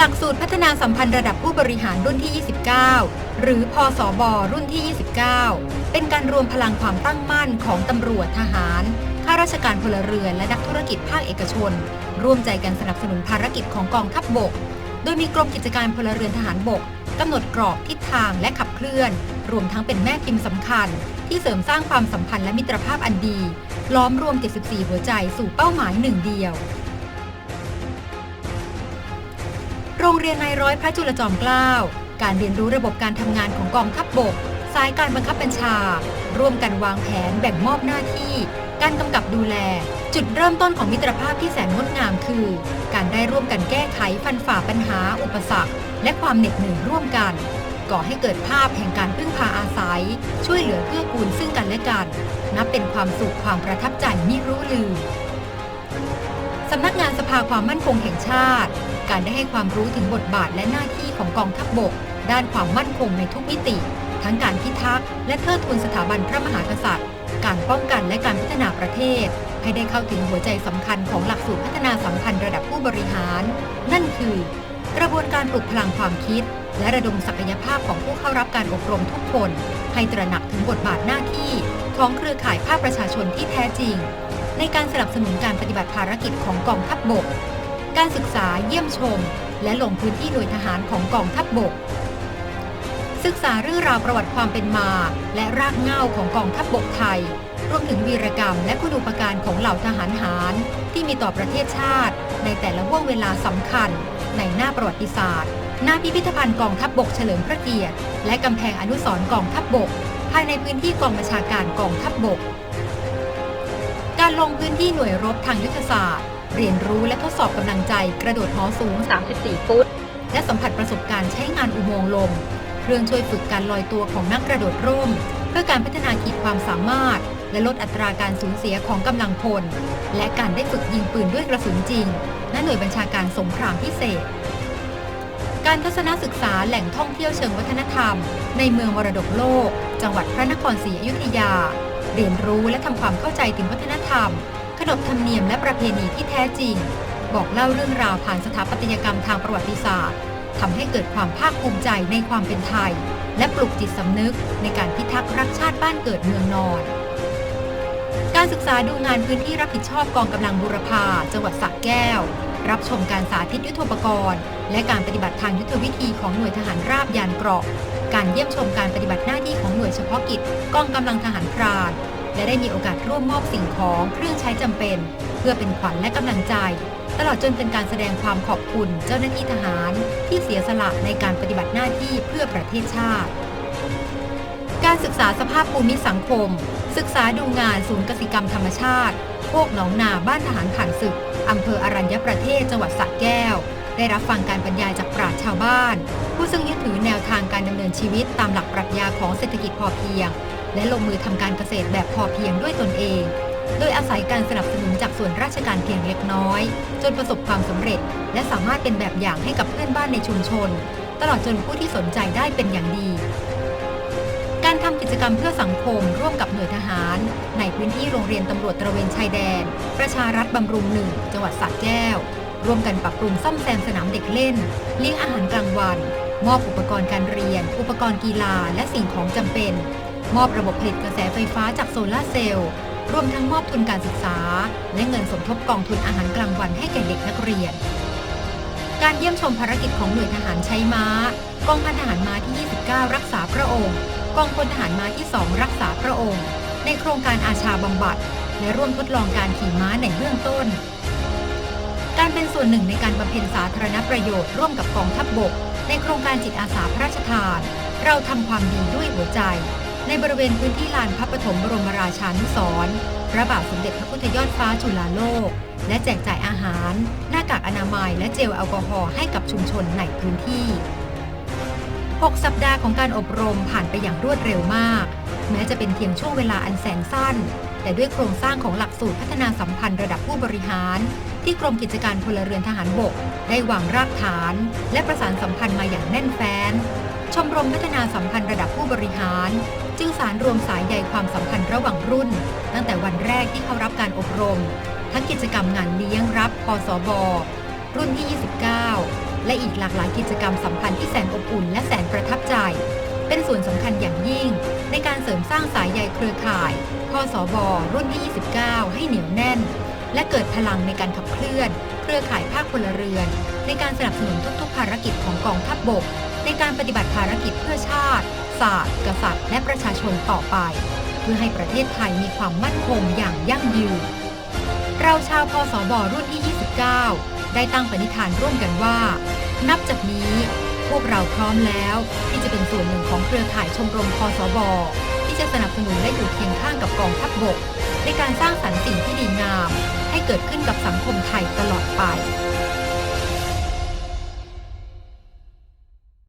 ลักสูตรพัฒนาสัมพันธ์ระดับผู้บริหารรุ่นที่ 29 หรือพศบรุ่นที่ 29 เป็นการรวมพลังความตั้งมั่นของตำรวจทหาร ข้าราชการพลเรือน และนักธุรกิจภาคเอกชน ร่วมใจกันสนับสนุนภารกิจของกองทัพบบก โดยมีกรมกิจการพลเรือนทหารบกกำหนดกรอบทิศทางและขับเคลื่อน รวมทั้งเป็นแม่พิมพ์สำคัญ ที่เสริมสร้างความสัมพันธ์และมิตรภาพอันดี ล้อมรวม 74 หัวใจสู่เป้าหมายหนึ่งเดียว รงเรียนนายร้อยพระจุลจอมเกล้า การเรียนรู้ระบบการทำงานของกองทัพบบก สายการบังคับบัญชา ร่วมกันวางแผนแบ่งมอบหน้าที่ การกำกับดูแล จุดเริ่มต้นของมิตรภาพที่แสนงดงามคือ การได้ร่วมกันแก้ไขฟันฝ่าปัญหา อุปสรรค และความเหน็ดเหนื่อยร่วมกัน ก่อให้เกิดภาพแห่งการพึ่งพาอาศัย ช่วยเหลือเกื้อกูลซึ่งกันและกัน นับเป็นความสุขความประทับใจมิรู้ลืม สำนักงานสภาความมั่นคงแห่งชาติ การได้ให้ความรู้ถึงบทบาทและหน้าที่ของกองทัพบบก ด้านความมั่นคงในทุกมิติ ทั้งการพิทักษ์และเทิดทูนสถาบันพระมหากษัตริย์ การป้องกันและการพัฒนาประเทศ ให้ได้เข้าถึงหัวใจสำคัญของหลักสูตรพัฒนาสัมพันธ์ระดับผู้บริหาร นั่นคือ กระบวนการปลุกพลังความคิด และระดมศักยภาพของผู้เข้ารับการอบรมทุกคน ให้ตระหนักถึงบทบาทหน้าที่ของเครือข่ายภาคประชาชนที่แท้จริง ในการสนับสนุนการปฏิบัติภารกิจของกองทัพบบก การศึกษาเยี่ยมชม และลงพื้นที่หน่วยทหารของกองทัพบบก ศึกษาเรื่องราวประวัติความเป็นมา และรากเหง้าของกองทัพบบกไทย รวมถึงวีรกรรมและคุณูปการของเหล่าทหารหาร ที่มีต่อประเทศชาติ ในแต่ละห่วงเวลาสำคัญ ในหน้าประวัติศาสตร์ หน้าพิพิธภัณฑ์กองทัพบบกเฉลิมพระเกียรติ และกำแพงอนุสรณ์กองทัพบบก ภายในพื้นที่กองบัญชาการกองทัพบบก การลงพื้นที่หน่วยรบทางยุทธศาสตร์ เรียนรู้และทดสอบกำลังใจกระโดดหอสูง 34 ฟุต และสัมผัสประสบการณ์ใช้งานอุโมงค์ลม เครื่องช่วยฝึกการลอยตัวของนักกระโดดร่ม เพื่อการพัฒนาขีดความสามารถ และลดอัตราการสูญเสียของกำลังพล และการได้ฝึกยิงปืนด้วยกระสุนจริง ณ หน่วยบัญชาการสงครามพิเศษ การทัศนศึกษาแหล่งท่องเที่ยวเชิงวัฒนธรรม ในเมืองมรดกโลก จังหวัดพระนครศรีอยุธยา เรียนรู้และทำความเข้าใจถึงวัฒนธรรม ขนบธรรมเนียมและประเพณีที่แท้จริง บอกเล่าเรื่องราวผ่านสถาปัตยกรรมทางประวัติศาสตร์ทำให้เกิดความภาคภูมิใจในความเป็นไทย และปลุกจิตสำนึกในการพิทักษ์รักชาติบ้านเกิดเมืองนอน การศึกษาดูงานพื้นที่รับผิดชอบกองกำลังบุรพาจังหวัดสระแก้ว รับชมการสาธิตยุทโธปกรณ์ และการปฏิบัติทางยุทธวิธีของหน่วยทหารราบยานเกราะ การเยี่ยมชมการปฏิบัติหน้าที่ของหน่วยเฉพาะกิจกองกำลังทหารพราน และได้มีโอกาสร่วมมอบสิ่งของเครื่องใช้จำเป็น เพื่อเป็นขวัญและกำลังใจ ตลอดจนเป็นการแสดงความขอบคุณเจ้าหน้าที่ทหาร ที่เสียสละในการปฏิบัติหน้าที่เพื่อประเทศชาติ การศึกษาสภาพภูมิสังคม ศึกษาดูงานศูนย์กสิกรรมธรรมชาติโคกหนองนาบ้านทหารผ่านศึกอำเภออรัญญประเทศจังหวัดสระแก้ว ได้รับฟังการบรรยายจากปราชญ์ชาวบ้าน ผู้ซึ่งยึดถือแนวทางการดำเนินชีวิตตามหลักปรัชญาของเศรษฐกิจพอเพียง และลงมือทำการเกษตรแบบพอเพียงด้วยตนเอง โดยอาศัยการสนับสนุนจากส่วนราชการเพียงเล็กน้อย จนประสบความสำเร็จ และสามารถเป็นแบบอย่างให้กับเพื่อนบ้านในชุมชน ตลอดจนผู้ที่สนใจได้เป็นอย่างดีการทำกิจกรรมเพื่อสังคมร่วมกับหน่วยทหาร ในพื้นที่โรงเรียนตำรวจตระเวนชายแดน ประชารัฐบำรุงหนึ่งจังหวัดสระแก้ว ร่วมกันปรับปรุงซ่อมแซมสนามเด็กเล่น เลี้ยงอาหารกลางวัน มอบอุปกรณ์การเรียน อุปกรณ์กีฬา และสิ่งของจำเป็น มอบระบบผลิตกระแสไฟฟ้าจากโซลาเซลล์ รวมทั้งมอบทุนการศึกษา และเงินสมทบกองทุนอาหารกลางวันให้แก่เด็กนักเรียน การเยี่ยมชมภารกิจของหน่วยทหารใช้ม้า กองพันทหารม้าที่ 29 รักษาพระองค์ กองพลทหารม้าที่ 2 รักษาพระองค์ ในโครงการอาชาบำบัด และร่วมทดลองการขี่ม้าในเบื้องต้น การเป็นส่วนหนึ่งในการบำเพ็ญสาธารณประโยชน์ร่วมกับกองทัพบบก ในโครงการจิตอาสาพระราชทาน เราทำความดีด้วยหัวใจ ในบริเวณพื้นที่ลานพระปฐมบรมราชานุสรณ์พระบาทสมเด็จพระพุทธยอดฟ้าจุฬาโลก และแจกจ่ายอาหาร หน้ากากอนามัย และเจลแอลกอฮอล์ให้กับชุมชนในพื้นที่ 6 สัปดาห์ของการอบรมผ่านไปอย่างรวดเร็วมาก แม้จะเป็นเพียงช่วงเวลาอันแสนสั้น แต่ด้วยโครงสร้างของหลักสูตรพัฒนาสัมพันธ์ระดับผู้บริหาร ที่กรมกิจการพลเรือนทหารบก ได้วางรากฐาน และประสานสัมพันธ์มาอย่างแน่นแฟ้น ชมรมพัฒนาสัมพันธ์ระดับผู้บริหาร จึงสารรวมสายใยความสัมพันธ์ระหว่างรุ่น ตั้งแต่วันแรกที่เข้ารับการอบรม ทั้งกิจกรรมงานเลี้ยงรับพสบรุ่นที่ 29 และอีกหลากหลายกิจกรรมสัมพันธ์ที่แสนอบอุ่นและแสนประทับใจ เป็นส่วนสำคัญอย่างยิ่ง ในการเสริมสร้างสายใยเครือข่ายพสบรุ่นที่ 29 ให้เหนียวแน่น และเกิดพลังในการขับเคลื่อน เครือข่ายภาคพลเรือน ในการสนับสนุนทุกๆ ภารกิจของกองทัพบบก ในการปฏิบัติภารกิจเพื่อชาติ ศาสตร์ กษัตริย์ และประชาชนต่อไป เพื่อให้ประเทศไทยมีความมั่นคงอย่างยั่งยืน เราชาวพสบรุ่นที่ 29 ได้ตั้งปณิธานร่วมกันว่า นับจากนี้ พวกเราพร้อมแล้ว ที่จะเป็นส่วนหนึ่งของเครือข่ายชมรมพสบ จะสนับสนุนและอยู่เคียงข้างกับกองทัพบบก ในการสร้างสรรค์สิ่งที่ดีงาม ให้เกิดขึ้นกับสังคมไทยตลอดไป